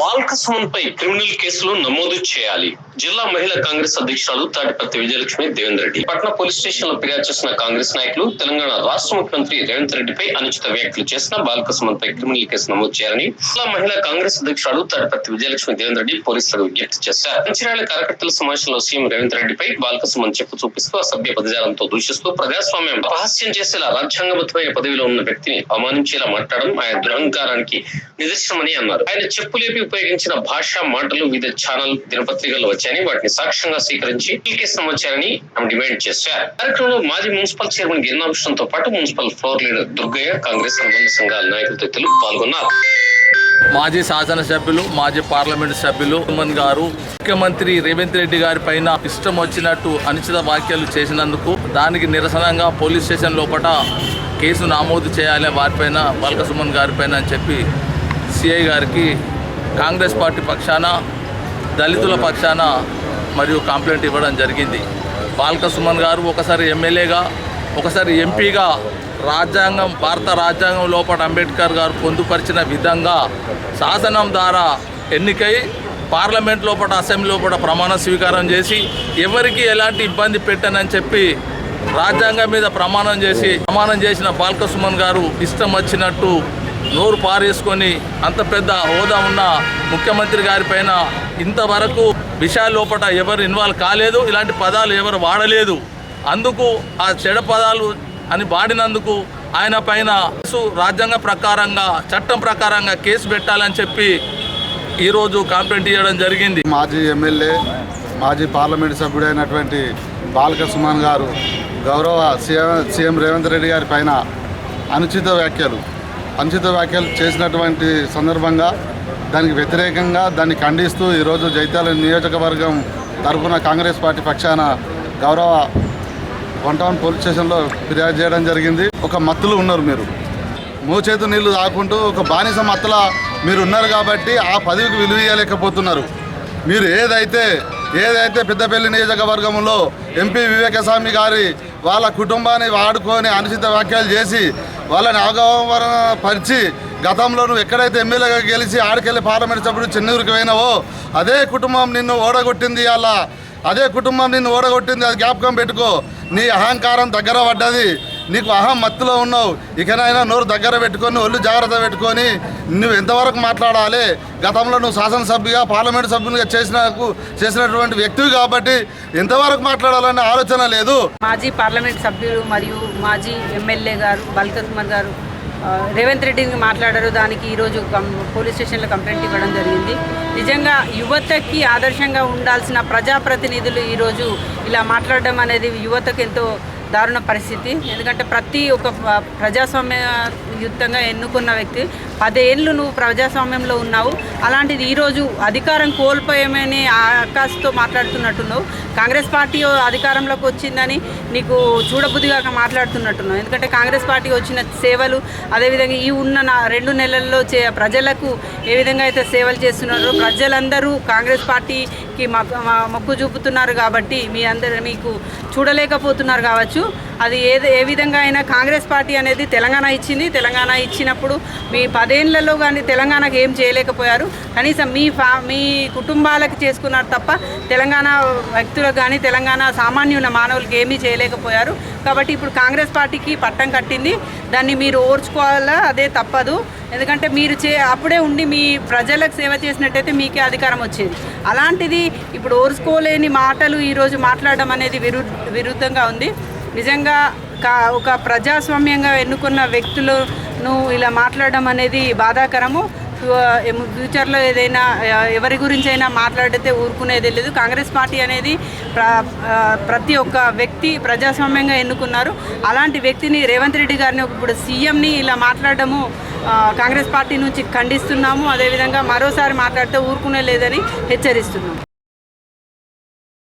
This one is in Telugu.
బాల్కసుమన్ పై క్రిమినల్ కేసులు నమోదు చేయాలి. జిల్లా మహిళా కాంగ్రెస్ అధ్యక్షురాలు తాటిపత్తి విజయలక్ష్మి దేవేందర్ రెడ్డి. పట్న పోలీస్ స్టేషన్లో ఫిర్యాదు చేసిన కాంగ్రెస్ నాయకులు తెలంగాణ రాష్ట్ర ముఖ్యమంత్రి రేవంత్ రెడ్డిపై అనుచిత వ్యాఖ్యలు చేసిన బాల్కసుమన్ పై క్రిమినల్ కేసు నమోదు చేయాలని జిల్లా మహిళా కాంగ్రెస్ అధ్యక్షురాలు తాటిపత్తి విజయలక్ష్మి దేవేందర్ రెడ్డి పోలీసులకు విజ్ఞప్తి చేశారు. మంచిర్యాల కార్యకర్తల సమావేశంలో సీఎం రేవంత్ రెడ్డిపై బాల్కసుమన్ చెప్పు చూపిస్తూ అసభ్య పదజాలంతో దూషిస్తూ ప్రజాస్వామ్యం అపహాస్యం చేసేలా రాజ్యాంగబద్ధమైన పదవిలో ఉన్న వ్యక్తిని అవమానించేలా మాట్లాడడం ఆయన దురహంకారానికి నిదర్శనమని అన్నారు. ఆయన చెప్పులేపి ఉపయోగించిన భాష మాటలు వివిధ ఛానల్ దినపత్రికల్లో వచ్చాయని వాటిని సాక్ష్యంగా స్వీకరించి ఈ ఆమె డిమాండ్ చేశారు. కార్యక్రమంలో మాజీ మున్సిపల్ చైర్మన్ గిరినాభృష్ణంతో పాటు municipal floor leader Durgaiah Congress అనుబంధ సంఘాల నాయకులతో తెలుగు పాల్గొన్నారు. మాజీ శాసనసభ్యులు మాజీ పార్లమెంట్ సభ్యులు ఉమన్ గారు ముఖ్యమంత్రి రేవంత్ రెడ్డి గారి పైన ఇష్టం వచ్చినట్టు అనుచిత వ్యాఖ్యలు చేసినందుకు దానికి నిరసనంగా పోలీస్ స్టేషన్ లోపల కేసు నమోదు చేయాలి వారిపైన బాలక సుమన్ గారిపైన అని చెప్పి సిఐ గారికి కాంగ్రెస్ పార్టీ పక్షాన దళితుల పక్షాన మరియు కంప్లైంట్ ఇవ్వడం జరిగింది. బాల్క సుమన్ గారు ఒకసారి ఎమ్మెల్యేగా ఒకసారి ఎంపీగా రాజ్యాంగం భారత రాజ్యాంగం లోపల అంబేద్కర్ గారు పొందుపరిచిన విధంగా శాసనం ద్వారా ఎన్నికై పార్లమెంట్ లోపల అసెంబ్లీ లోపల ప్రమాణ స్వీకారం చేసి ఎవరికి ఎలాంటి ఇబ్బంది పెట్టనని చెప్పి రాజ్యాంగం మీద ప్రమాణం చేసి ప్రమాణం చేసిన బాల్క సుమన్ గారు ఇష్టం వచ్చినట్టు నోరు పారేసుకొని అంత పెద్ద హోదా ఉన్న ముఖ్యమంత్రి గారి పైన ఇంతవరకు విషయాల లోపల ఎవరు ఇన్వాల్వ్ కాలేదు ఇలాంటి పదాలు ఎవరు వాడలేదు. అందుకు ఆ చెడ పదాలు అని వాడినందుకు ఆయన పైన రాజ్యాంగ ప్రకారంగా చట్టం ప్రకారంగా కేసు పెట్టాలని చెప్పి ఈరోజు కంప్లైంట్ ఇవ్వడం జరిగింది. మాజీ ఎమ్మెల్యే మాజీ పార్లమెంట్ సభ్యుడైనటువంటి బాలక సుమన్ గారు గౌరవ సీఎం సీఎం రేవంత్ రెడ్డి గారి పైన అనుచిత వ్యాఖ్యలు. అనుచిత వ్యాఖ్యలు చేసినటువంటి సందర్భంగా దానికి వ్యతిరేకంగా దాన్ని ఖండిస్తూ ఈరోజు జైత్యాల నియోజకవర్గం తరఫున కాంగ్రెస్ పార్టీ పక్షాన గౌరవ వన్ టౌన్ పోలీస్ స్టేషన్లో ఫిర్యాదు చేయడం జరిగింది. ఒక మత్తులు ఉన్నారు మీరు. మోచేతు నీళ్ళు తాకుంటూ ఒక బానిస మత్తల మీరు ఉన్నారు కాబట్టి ఆ పదవికి విలువీయలేకపోతున్నారు మీరు ఏదైతే ఏదైతే పెద్దపల్లి నియోజకవర్గంలో ఎంపీ వివేకస్వామి గారి వాళ్ళ కుటుంబాన్ని వాడుకొని అనుచిత వ్యాఖ్యలు చేసి వాళ్ళని అవగాహన పరిచి గతంలో నువ్వు ఎక్కడైతే ఎమ్మెల్యేగా గెలిచి ఆడికెళ్ళి పార్లమెంట్ సభ్యుడు చెన్నూరుకి పోయినావో అదే కుటుంబం నిన్ను ఓడగొట్టింది అలా. అదే కుటుంబం నిన్ను ఓడగొట్టింది అది జ్ఞాపకం పెట్టుకో. నీ అహంకారం దగ్గర పడ్డది. నీకు అహం మత్తులో ఉన్నావు. ఇకనైనా నోరు దగ్గర పెట్టుకొని ఒళ్ళు జాగ్రత్త పెట్టుకొని నువ్వు ఎంతవరకు మాట్లాడాలి? గతంలో నువ్వు శాసనసభ్యుగా పార్లమెంట్ సభ్యునిగా చేసిన చేసినటువంటి వ్యక్తివి కాబట్టి ఎంతవరకు మాట్లాడాలనే ఆలోచన లేదు. మాజీ పార్లమెంట్ సభ్యులు మరియు మాజీ ఎమ్మెల్యే గారు బల్కత్మర్ గారు రేవంత్ రెడ్డిని మాట్లాడారు. దానికి ఈరోజు కం- పోలీస్ స్టేషన్లో కంప్లైంట్ ఇవ్వడం జరిగింది. నిజంగా యువతకి ఆదర్శంగా ఉండాల్సిన ప్రజాప్రతినిధులు ఈరోజు ఇలా మాట్లాడడం అనేది యువతకు ఎంతో దారుణ పరిస్థితి. ఎందుకంటే ప్రతి ఒక్క ప్రజాస్వామ్య యుద్ధంగా ఎన్నుకున్న వ్యక్తి పదేళ్ళు నువ్వు ప్రజాస్వామ్యంలో ఉన్నావు. అలాంటిది ఈరోజు అధికారం కోల్పోయామని ఆకాశతో మాట్లాడుతున్నట్టున్నావు. కాంగ్రెస్ పార్టీ అధికారంలోకి వచ్చిందని నీకు చూడబుద్ధిగా మాట్లాడుతున్నట్టున్నావు. ఎందుకంటే కాంగ్రెస్ పార్టీ వచ్చిన సేవలు అదేవిధంగా ఈ ఉన్న నా రెండు నెలల్లో చే ప్రజలకు ఏ విధంగా అయితే సేవలు చేస్తున్నారో ప్రజలందరూ కాంగ్రెస్ పార్టీకి మొక్కు చూపుతున్నారు కాబట్టి మీ అందరు మీకు చూడలేకపోతున్నారు కావచ్చు. అది ఏ ఏ విధంగా అయినా కాంగ్రెస్ పార్టీ అనేది తెలంగాణ ఇచ్చింది. తెలంగాణ ఇచ్చినప్పుడు మీ పదేళ్ళలో కానీ తెలంగాణకు ఏం చేయలేకపోయారు. కనీసం మీ ఫా మీ కుటుంబాలకు చేసుకున్నారు తప్ప తెలంగాణ వ్యక్తులకు కానీ తెలంగాణ సామాన్యుల మానవులకు ఏమీ చేయలేకపోయారు. కాబట్టి ఇప్పుడు కాంగ్రెస్ పార్టీకి పట్టం కట్టింది. దాన్ని మీరు ఓర్చుకోవాలా? అదే తప్పదు. ఎందుకంటే మీరు చే అప్పుడే ఉండి మీ ప్రజలకు సేవ చేసినట్టయితే మీకే అధికారం వచ్చేది. అలాంటిది ఇప్పుడు ఓర్చుకోలేని మాటలు ఈరోజు మాట్లాడడం అనేది విరు విరుద్ధంగా ఉంది. నిజంగా కా ఒక ప్రజాస్వామ్యంగా ఎన్నుకున్న వ్యక్తులను ఇలా మాట్లాడడం అనేది బాధాకరము. ఫ్యూచర్లో ఏదైనా ఎవరి గురించి అయినా మాట్లాడితే ఊరుకునేది లేదు. కాంగ్రెస్ పార్టీ అనేది ప్ర ప్రతి ఒక్క వ్యక్తి ప్రజాస్వామ్యంగా ఎన్నుకున్నారు. అలాంటి వ్యక్తిని రేవంత్ రెడ్డి గారిని ఇప్పుడు సీఎంని ఇలా మాట్లాడడము కాంగ్రెస్ పార్టీ నుంచి ఖండిస్తున్నాము. అదేవిధంగా మరోసారి మాట్లాడితే ఊరుకునే లేదని హెచ్చరిస్తున్నాము.